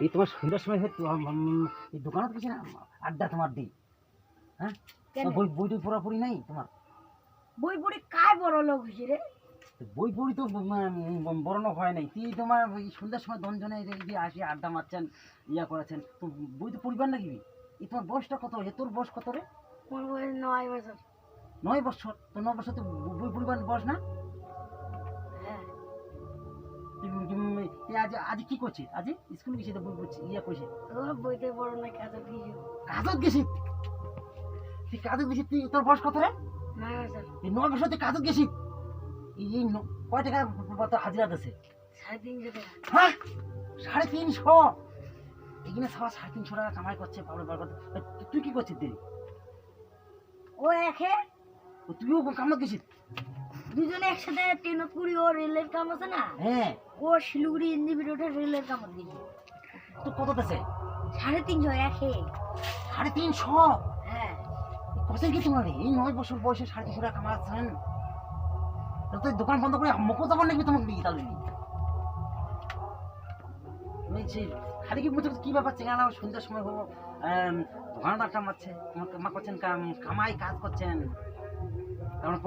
এই তোমার সন্ধ্যার সময় হয়তো এই দোকানত গেছে না? আড্ডা তোমার দিই। হ্যাঁ? বই বই টই পড়াপড়ি নাই তোমার? বই পড়ি কায় বড় লোক হয়েছে রে? বই পড়ি তো বড় লোক হয় নাই। তুই তোমার ওই সন্ধ্যার সময় দনজনে যদি আসি আড্ডা মারছেন ইয়া করেছেন তো বই তো পড়িবার নাকি? এই তোমার বয়সটা কত হয়েছে? তোর বয়স কত রে? নয় বছর। নয় বছর? তো নয় বছর তো বই পড়িবার বয়স না? আজ আজ কি করছিস আজ স্কুল গেছি তো বই পড়ছি ইয়া করছি তোর বইতে বড় না কাজে কিছু কাজত গেছি তুই কাজত গেছি তুই তোর বয়স কত রে? নয় বছর এই নয় বছর তুই কাজত গেছি এই কয় টাকা হাজিরা দিছে সাড়ে তিনশো টাকা। হ্যাঁ? সাড়ে তিনশো? এখানে সাড়ে তিনশো টাকা কামাই করছে করছে। তুই- কি করছিস দিদি ও একে? ও তুইও কামত গেছিস দুজনে একসাথে ট্রেনত করি ও রেলের কাম আছে না? হ্যাঁ। ও শিলিগুড়ি ইন্দিবিরোটে রেলের কাম দিয়েছে তো কত দেছে সাড়ে তিনশো একে। সাড়ে তিনশো? হ্যাঁ। কি তোমার? এই নয় বছর বয়সে সাড়ে তিনশো টাকা কামাচ্ছেন। তো দোকান বন্ধ করে মুখো যাবার নাকি তোমাকে দিই তাহলে খালি কি বলছো? কি ব্যাপার চেঙ্গা সন্ধ্যার সময় হব দোকানদারটা মারছে। মা করছেন কাম- কামাই কাজ করছেন। তারপরে